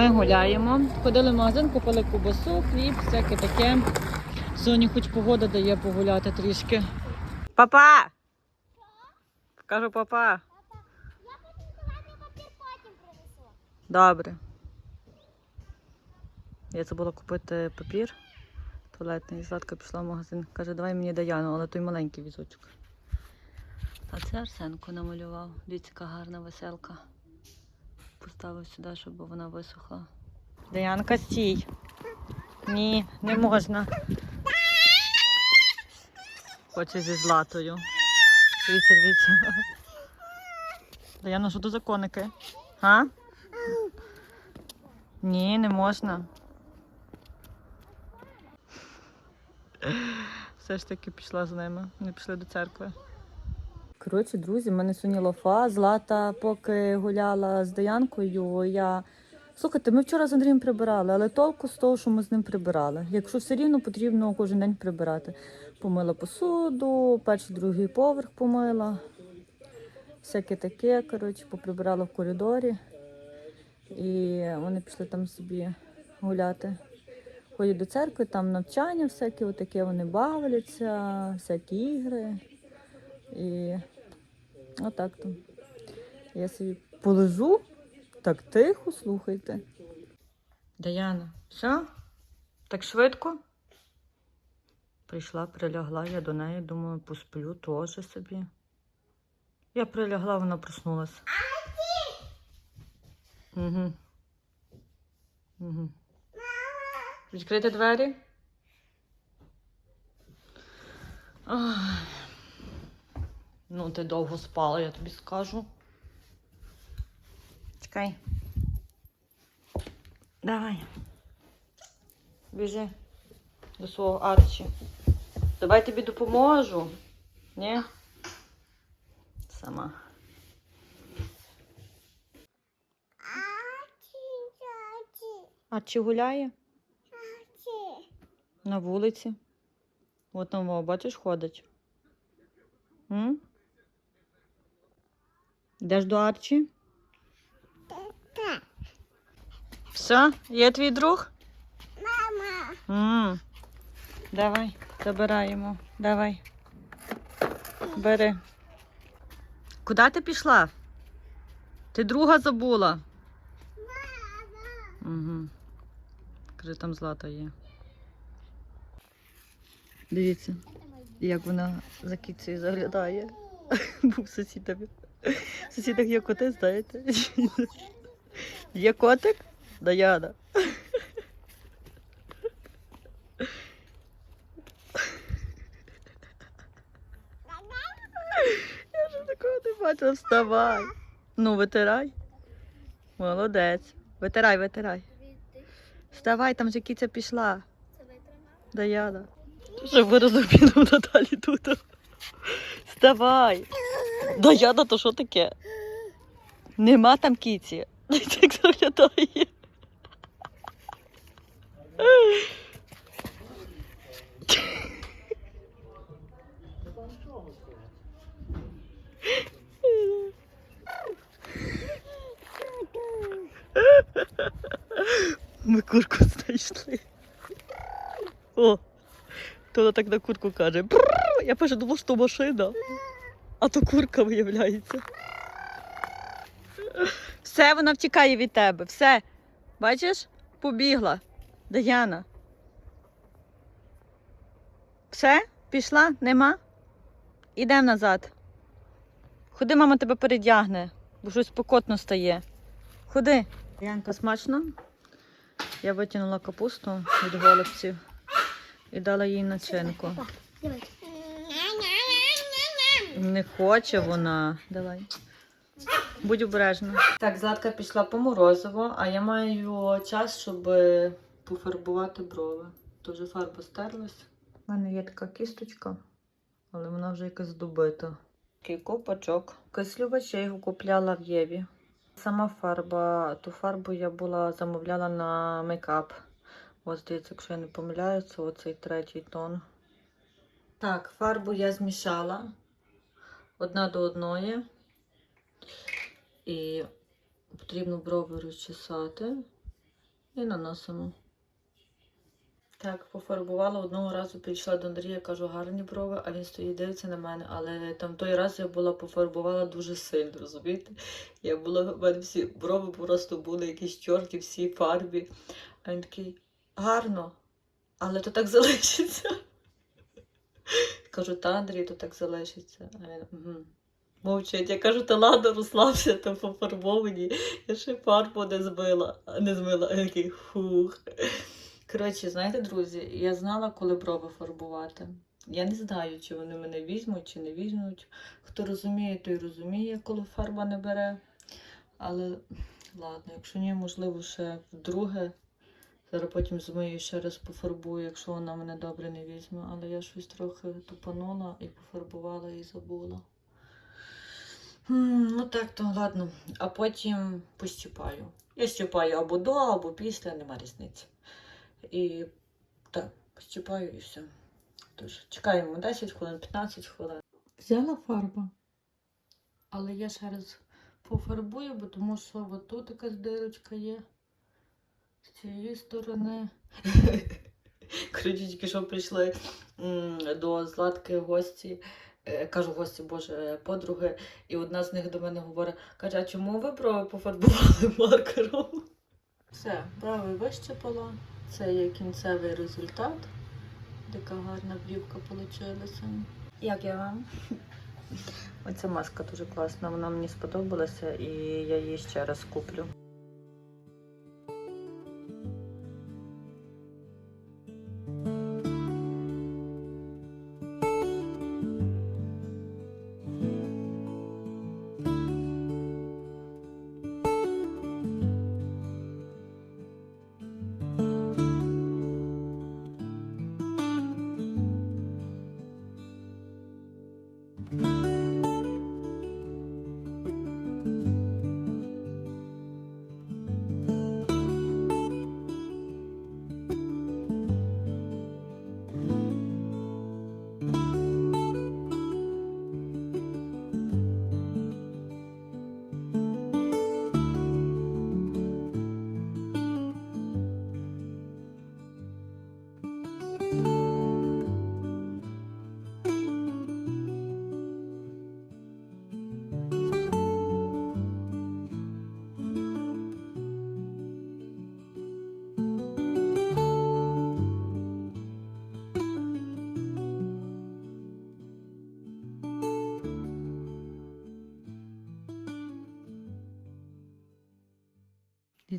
Ми гуляємо. Ходили в магазин, купили кубасу, хліб, всяке таке. Сьогодні хоч погода дає погуляти трішки. Папа! Кажу папа. Я потім папір потім принесу. Добре. Я забула купити папір туалетний. Златка пішла в магазин. Каже, давай мені Даяну, але той маленький візочок. А це Арсенко намалював. Дивіться, яка гарна веселка. Поставив сюди, щоб вона висохла. Даянка, стій. Ні, не можна. Хоче зі златою. Дивіться, дивіться. Даяна, що то за коники? А? Ні, не можна. Все ж таки пішла з ними. Не пішли до церкви. Коротше, друзі, в мене сьогодні лофа. Злата, поки гуляла з Даянкою, я. Слухайте, ми вчора з Андрієм прибирали, але толку з того, що ми з ним прибирали. Якщо все рівно потрібно кожен день прибирати. Помила посуду, перший другий поверх помила. Всяке таке, коротше, поприбирала в коридорі. І вони пішли там собі гуляти. Ходять до церкви, там навчання всяке, отаке вони бавляться, всякі ігри. І отак там. Я собі полежу, так тихо, слухайте. Даяна, все? Так швидко? Прийшла, прилягла, я до неї, думаю, посплю теж собі. Я прилягла, вона проснулася. Угу. Угу. Відкрити двері. Ай. Ну, ти довго спала, я тобі скажу. Чекай. Давай. Біжи до свого Арчі. Давай тобі допоможу. Ні? Сама. Аті, А чи гуляє? аті. На вулиці. От там, бачиш, ходить. М? Йдеш до Арчі? Так, Все, є твій друг? мама. М. Давай, забираємо. Давай. Бери. Куди ти пішла? Ти друга забула. Угу. Каже, там злата є. Дивіться, як вона за кіцею заглядає. Був сусідами. В сусідах є коти, знаєте? Є котик? Даяна. Я ж такого не бачила. Вставай. Ну, витирай. Молодець. Витирай, витирай. Вставай, там же кіця пішла. Даяна. Що виразу піду Наталі тут. Вставай. Даяна, то що таке? Нема там кіці. Так заглядає. Ми курку знайшли. О, то вона так на курку каже. Я перше думала, що машина, а то курка виявляється. Все, вона втікає від тебе. Все. Бачиш? Побігла. Даяна. Все? Пішла? Нема? Ідемо назад. Ходи, мама тебе передягне, бо щось покотно стає. Ходи. Янка, смачно? Я витягнула капусту від голубців і дала їй начинку. Не хоче вона. Давай. Будь обережна. Так, Златка пішла по морозиво, а я маю час, щоб пофарбувати брови. То вже фарба стерлась. У мене є така кісточка, але вона вже якась добита. Такий ковпачок. Кислювач я його купляла в Єві. Сама фарба, ту фарбу я була замовляла на мейкап. Ось здається, якщо я не помиляюся, оцей третій тон. Так, фарбу я змішала одна до одної. І потрібно брови розчесати. І наносимо. Так, пофарбувала одного разу, підійшла до Андрія, кажу, гарні брови, а він стоїть, дивиться на мене. Але там той раз я була пофарбувала дуже сильно, розумієте? Я була, в мене всі брови просто були якісь чорті, всі фарбі. А він такий, гарно, але то так залишиться. Кажу, та Андрій, то так залишиться. А він угу. мовчить. Я кажу, та ладно, розслабся, там пофарбовані. Я ще фарбу не змила, не змила, а я такий. Коротше, знаєте, друзі, я знала, коли брови фарбувати. Я не знаю, чи вони мене візьмуть, чи не візьмуть. Хто розуміє, той розуміє, коли фарба не бере. Але ладно, якщо ні, можливо, ще вдруге. Зараз потім змию ще раз пофарбую, якщо вона мене добре не візьме. Але я щось трохи тупанула і пофарбувала і забула. Ну так, то ладно. А потім постіпаю. Я стіпаю або до, або після, нема різниці. І так, постіпаю і все. Тож, чекаємо 10 хвилин, 15 хвилин. Взяла фарба. Але я ще раз пофарбую, бо тому що тут якась дирочка є. З цієї сторони. Коротше, тільки що прийшли до Златки гості. Е, Кажу гості, боже, подруги, і одна з них до мене говорить, каже, а чому ви брови пофарбували маркером? Все, брови вищепала. Це є кінцевий результат. Така гарна брівка вийшла. Як я вам? Оця маска дуже класна, вона мені сподобалася і я її ще раз куплю.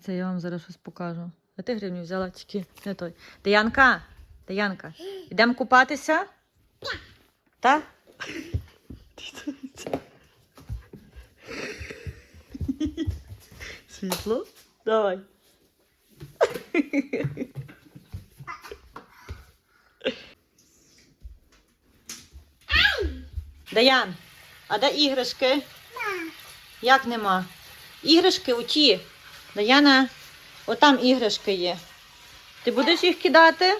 Дивіться, я вам зараз щось покажу. А ти гривню взяла тільки не той. Даянка, Даянка, йдемо купатися? Так? Світло? Давай. Даян, а де іграшки? Як нема? Іграшки у ті. Даяна, отам іграшки є. Ти будеш їх кидати?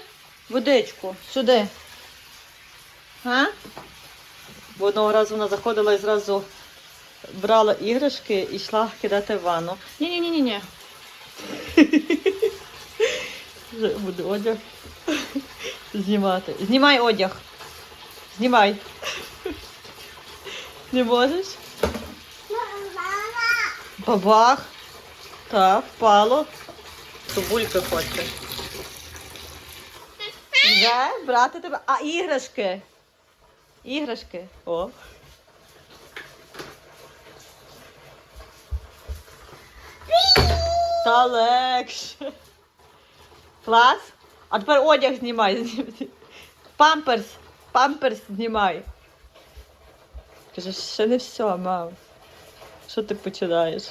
Водичку, сюди. А? Бо одного разу вона заходила і зразу брала іграшки і йшла кидати в ванну. Ні-ні-ні-ні. Буде одяг знімати. Знімай одяг. Знімай. Не можеш? Бабах. Так, впало. Тубулька хоче. Вже брати тебе. А іграшки. Іграшки. О. Та легше. Клас. А тепер одяг знімай. Памперс. Памперс знімай. Каже, ще не все, мам. Що ти починаєш?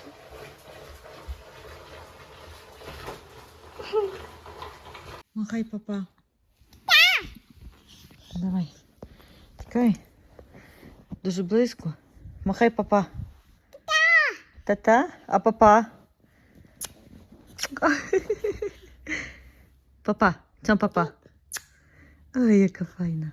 Махай, папа. Давай. Тікай. Дуже близько. Махай, папа. Та-та. А папа? Папа. Цьом папа. Ой, яка файна.